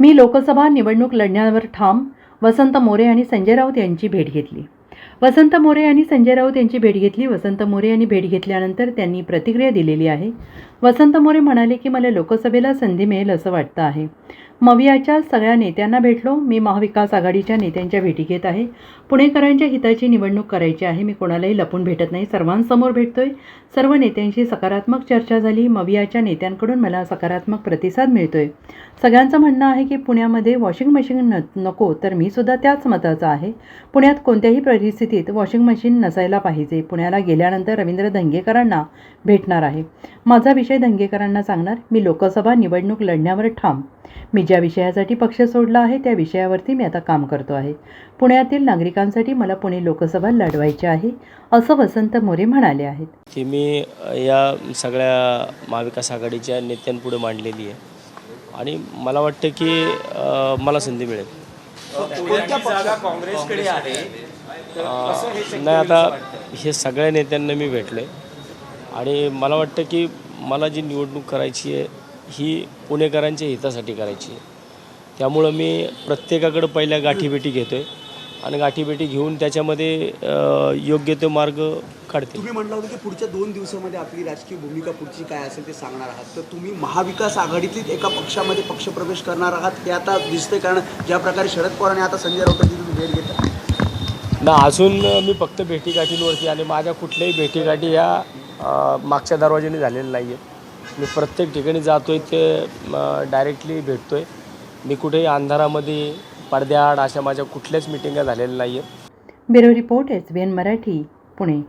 मी लोकसभा निवडणूक लढण्यावर ठाम वसंत मोरे आणि संजय राऊत यांची भेट घेतली. वसंत मोरे आणि संजय राऊत यांची भेट घेतली. वसंत मोरे यांनी भेट घेतल्यानंतर त्यांनी प्रतिक्रिया दिलेली आहे. वसंत मोरे म्हणाले की मला लोकसभेला संधी मिळेल असं वाटतं आहे. मवियाच्या सगळ्या नेत्यांना भेटलो. मी महाविकास आघाडीच्या नेत्यांच्या भेटी घेत आहे. पुणेकरांच्या हिताची निवडणूक करायची आहे. मी कोणालाही लपून भेटत नाही. सर्वांसमोर भेटतोय. सर्व नेत्यांशी सकारात्मक चर्चा झाली. मवियाच्या नेत्यांकडून मला सकारात्मक प्रतिसाद मिळतोय. सगळ्यांचं म्हणणं आहे की पुण्यामध्ये वॉशिंग मशीन न नको तर मी सुद्धा त्याच मताचा आहे. पुण्यात कोणत्याही परिस्थितीत वॉशिंग मशीन नसायला पाहिजे. पुण्याला गेल्यानंतर रवींद्र धंगेकरांना भेटणार आहे. माझा विषय धंगेकरांना सांगणार मी लोकसभा निवडणूक लढण्यावर ठाम. मी ज्या विषयासाठी पक्ष सोडला आहे त्या विषयावरती मी आता काम करतो आहे. पुण्यातील नागरिकांसाठी मला पुणे लोकसभा लढवायची आहे असं वसंत मोरे म्हणाले आहेत. की मी या सगळ्या महाविकास आघाडीच्या नेत्यांपुढे मांडलेली आहे. आणि मला वाटतं की मला संधी मिळेल. काँग्रेसकडे आहे? नाही आता हे सगळ्या नेत्यांना मी भेटलो आणि मला वाटतं की मला जी निवडणूक करायची आहे ही पुणेकरांच्या हितासाठी करायची आहे. त्यामुळं मी प्रत्येकाकडं पहिल्या गाठीभेटी घेतो आहे आणि गाठीभेटी घेऊन त्याच्यामध्ये योग्य तो मार्ग काढते. तुम्ही म्हटलं होतं की पुढच्या दोन दिवसामध्ये आपली राजकीय भूमिका पुढची काय असेल ते सांगणार आहात. तर तुम्ही महाविकास आघाडीतलीच एका पक्षामध्ये पक्षप्रवेश करणार आहात हे आता दिसतंय कारण ज्या प्रकारे शरद पवार आणि आता संजय राऊतांची तुम्ही भेट घेता ना अजून मी फक्त भेटीगाठींवरती आणि माझ्या कुठल्याही भेटीगाठी या मागच्या दरवाज्याने झालेलं नाही आहे मी प्रत्येक ठिकाणी जातो आहे ते डायरेक्टली भेटतो आहे मी कुठेही अंधारामध्ये पडद्याआड अशा माझ्या कुठल्याच मिटिंगा झालेल्या नाही आहेत bureau report S B N Marathi Pune.